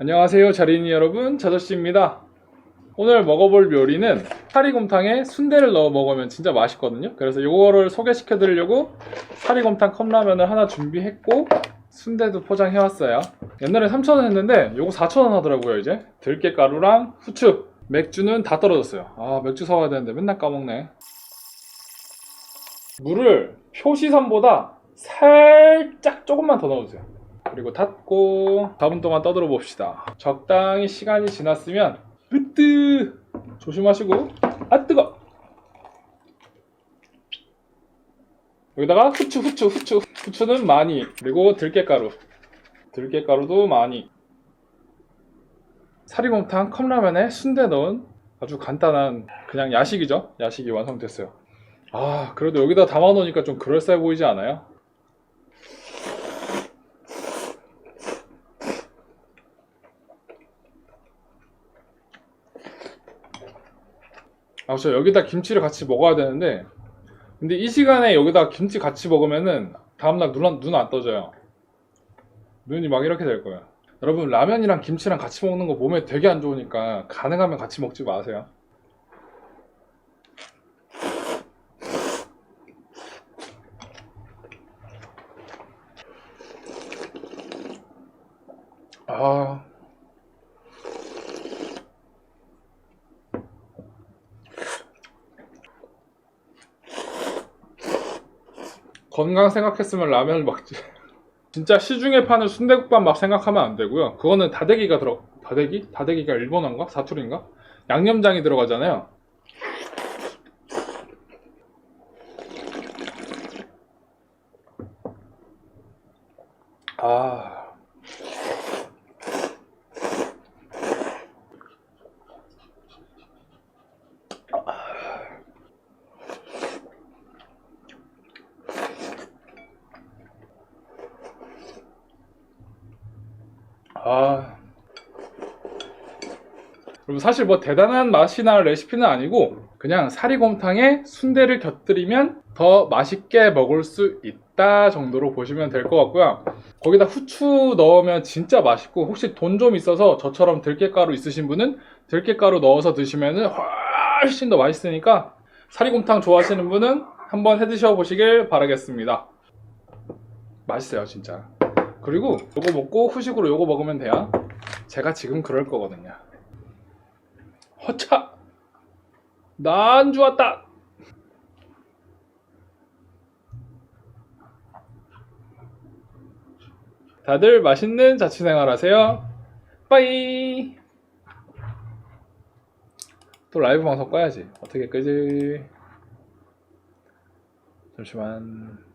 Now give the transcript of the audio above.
안녕하세요 자린이 여러분. 자저씨입니다. 오늘 먹어볼 요리는 사리곰탕에 순대를 넣어 먹으면 진짜 맛있거든요. 그래서 이거를 소개시켜 드리려고 사리곰탕 컵라면을 하나 준비했고 순대도 포장해 왔어요. 옛날에 3,000원 했는데 요거 4,000원 하더라고요 이제. 들깨가루랑 후추. 맥주는 다 떨어졌어요. 아 맥주 사와야 되는데 맨날 까먹네. 물을 표시선보다 살짝 조금만 더 넣어주세요 그리고 닫고 4분 동안 떠들어 봅시다. 적당히 시간이 지났으면 으뜨! 조심하시고. 아 뜨거. 여기다가 후추 후추 후추 후추는 많이. 그리고 들깨가루. 들깨가루도 많이. 사리곰탕 컵라면에 순대 넣은 아주 간단한 그냥 야식이죠? 야식이 완성됐어요. 아 그래도 여기다 담아 놓으니까 좀 그럴싸해 보이지 않아요? 아, 저 여기다 김치를 같이 먹어야 되는데, 근데 이 시간에 여기다 김치 같이 먹으면은 다음날 눈, 눈 안 떠져요. 눈이 막 이렇게 될 거예요. 여러분, 라면이랑 김치랑 같이 먹는 거 몸에 되게 안 좋으니까 가능하면 같이 먹지 마세요. 아, 건강 생각했으면 라면을 먹지. 진짜 시중에 파는 순대국밥 맛 생각하면 안 되고요. 그거는 다대기가 들어 다대기? 다대기가 일본어인가? 사투리인가? 양념장이 들어가잖아요. 아. 아. 여러분 사실 뭐 대단한 맛이나 레시피는 아니고 그냥 사리곰탕에 순대를 곁들이면 더 맛있게 먹을 수 있다 정도로 보시면 될 것 같고요. 거기다 후추 넣으면 진짜 맛있고 혹시 돈 좀 있어서 저처럼 들깨가루 있으신 분은 들깨가루 넣어서 드시면 훨씬 더 맛있으니까 사리곰탕 좋아하시는 분은 한번 해 드셔 보시길 바라겠습니다. 맛있어요 진짜. 그리고 요거 먹고 후식으로 요거 먹으면 돼요. 제가 지금 그럴 거거든요. 허차! 난 좋았다! 다들 맛있는 자취생활 하세요. 빠이! 또 라이브 방송 꺼야지. 어떻게 끄지? 잠시만.